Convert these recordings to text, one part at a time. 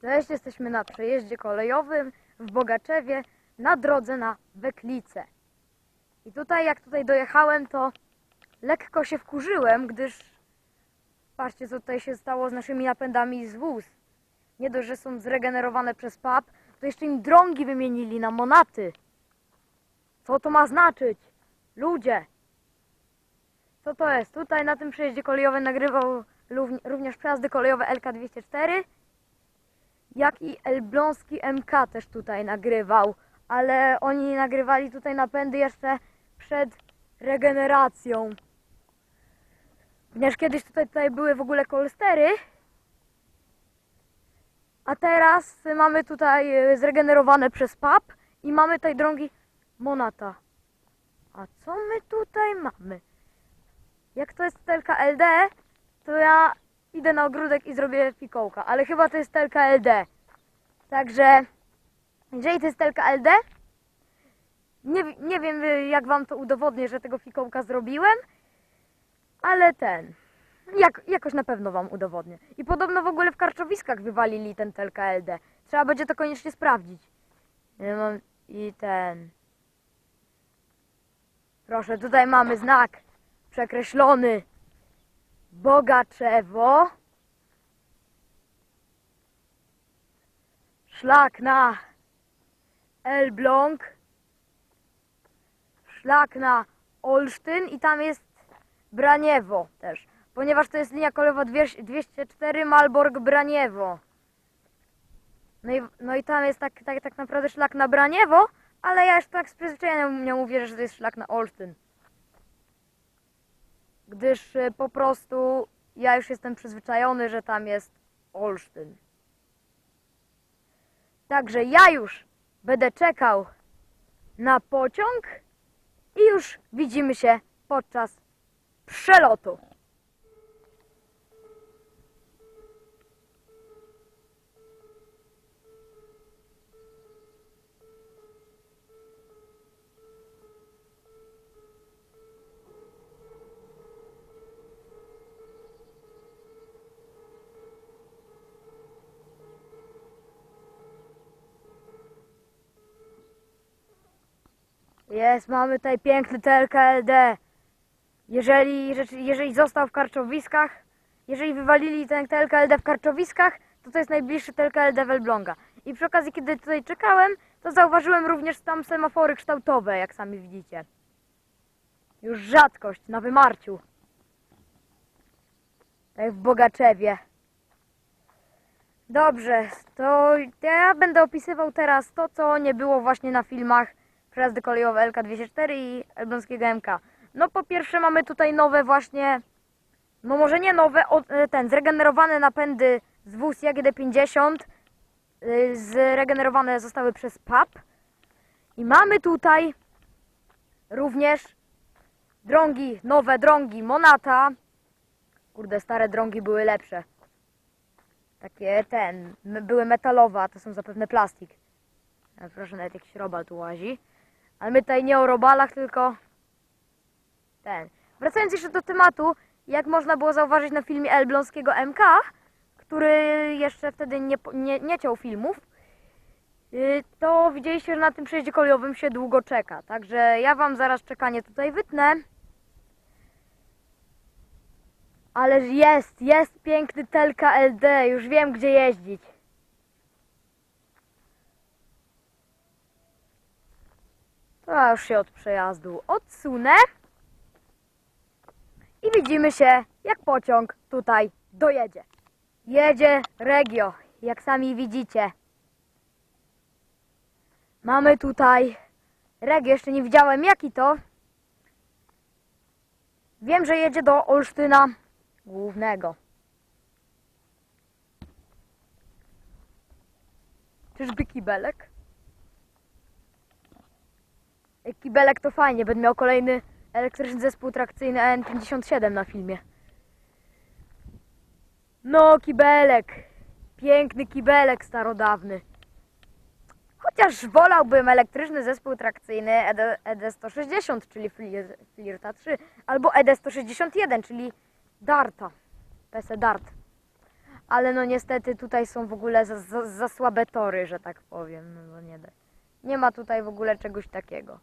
Cześć, jesteśmy na przejeździe kolejowym w Bogaczewie na drodze na Weklice. I tutaj, jak tutaj dojechałem, to lekko się wkurzyłem, gdyż patrzcie, co tutaj się stało z naszymi napędami z wóz. Nie dość, że są zregenerowane przez PAP, to jeszcze im drągi wymienili na monaty. Co to ma znaczyć? Ludzie! Co to jest? Tutaj na tym przejeździe kolejowym nagrywał równi- również przejazdy kolejowe LK204 jak i Elbląski MK też tutaj nagrywał, ale oni nagrywali tutaj napędy jeszcze przed regeneracją. Ponieważ kiedyś tutaj, tutaj były w ogóle kolstery, a teraz mamy tutaj e, zregenerowane przez PAP i mamy tutaj drągi Monata. A co my tutaj mamy? Jak to jest telka LD, to ja idę na ogródek i zrobię fikołka, ale chyba to jest telka LD. Także, jeżeli to jest telka LD, nie, nie wiem y, jak wam to udowodnię, że tego fikołka zrobiłem, ale ten, jak, jakoś na pewno wam udowodnię. I podobno w ogóle w Karczowiskach wywalili ten telka LD. Trzeba będzie to koniecznie sprawdzić. Mam I ten... Proszę, tutaj mamy znak przekreślony. Bogaczewo. Szlak na Elbląg. Szlak na Olsztyn i tam jest Braniewo też. Ponieważ to jest linia kolejowa dwie- 204 Malbork-Braniewo. No i, no i tam jest tak, tak, tak naprawdę szlak na Braniewo, ale ja już tak z przyzwyczajenia nie mówię, że to jest szlak na Olsztyn gdyż y, po prostu ja już jestem przyzwyczajony, że tam jest Olsztyn. Także ja już będę czekał na pociąg i już widzimy się podczas przelotu. Jest, mamy tutaj piękny TLKLD. Jeżeli, jeżeli został w Karczowiskach, jeżeli wywalili ten TLKLD w Karczowiskach, to to jest najbliższy TLKLD w Elbląga. I przy okazji, kiedy tutaj czekałem, to zauważyłem również tam semafory kształtowe, jak sami widzicie. Już rzadkość na wymarciu. Tak w Bogaczewie. Dobrze, to ja będę opisywał teraz to, co nie było właśnie na filmach przejazdy kolejowe LK204 i Elbląskiego MK. No po pierwsze mamy tutaj nowe właśnie, no może nie nowe, o- e, ten, zregenerowane napędy z wóz JGD50, y, zregenerowane zostały przez PAP. I mamy tutaj również drągi, nowe drągi Monata. Kurde, stare drągi były lepsze. Takie ten, były metalowe, a to są zapewne plastik. Proszę, nawet jakiś robal tu łazi. Ale my tutaj nie o robalach, tylko ten. Wracając jeszcze do tematu, jak można było zauważyć na filmie Elbląskiego MK, który jeszcze wtedy nie, nie, nie ciął filmów, yy, to widzieliście, że na tym przejeździe kolejowym się długo czeka. Także ja wam zaraz czekanie tutaj wytnę. Ale jest, jest piękny Telka LD, już wiem gdzie jeździć. Ja już się od przejazdu odsunę. I widzimy się, jak pociąg tutaj dojedzie. Jedzie Regio, jak sami widzicie. Mamy tutaj Regio, jeszcze nie widziałem jaki to. Wiem, że jedzie do Olsztyna Głównego. Czyżby kibelek? Kibelek to fajnie, będę miał kolejny elektryczny zespół trakcyjny EN57 na filmie. No, kibelek. Piękny kibelek starodawny. Chociaż wolałbym elektryczny zespół trakcyjny ED, ED160, czyli Flir- Flirta 3, albo E ED161, czyli Darta. PC Dart. ale no niestety tutaj są w ogóle za, za, za słabe tory, że tak powiem. No, bo nie, nie ma tutaj w ogóle czegoś takiego.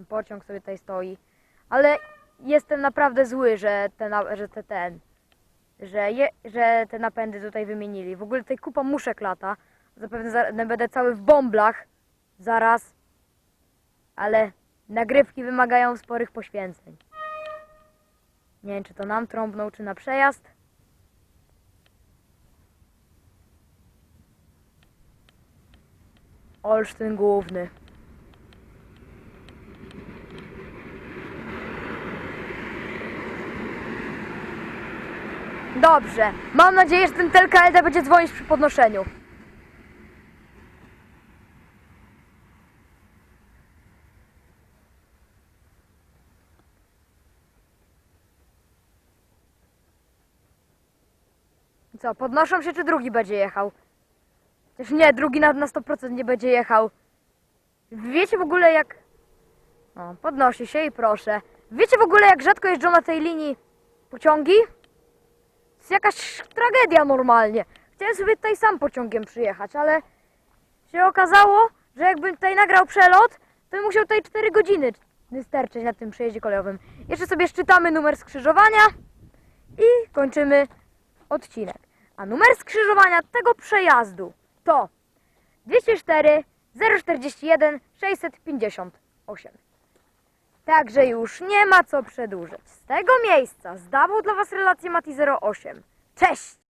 Ten pociąg sobie tutaj stoi. Ale jestem naprawdę zły, że te, na- że te ten, że, je, że te napędy tutaj wymienili. W ogóle tutaj kupa muszek lata. Zapewne za, będę cały w bąblach zaraz. Ale nagrywki wymagają sporych poświęceń. Nie wiem, czy to nam trąbną, czy na przejazd. Olsztyn główny. Dobrze. Mam nadzieję, że ten TLKLD będzie dzwonić przy podnoszeniu. Co, podnoszą się, czy drugi będzie jechał? Też nie, drugi na, na 100% nie będzie jechał. Wiecie w ogóle jak... O, podnosi się i proszę. Wiecie w ogóle jak rzadko jeżdżą na tej linii pociągi? Jest jakaś tragedia normalnie. Chciałem sobie tutaj sam pociągiem przyjechać, ale się okazało, że jakbym tutaj nagrał przelot, to bym musiał tutaj 4 godziny sterczeć na tym przejeździe kolejowym. Jeszcze sobie szczytamy numer skrzyżowania i kończymy odcinek. A numer skrzyżowania tego przejazdu to 204 041 658. Także już nie ma co przedłużać. Z tego miejsca zdawał dla Was relację Mati 08. Cześć!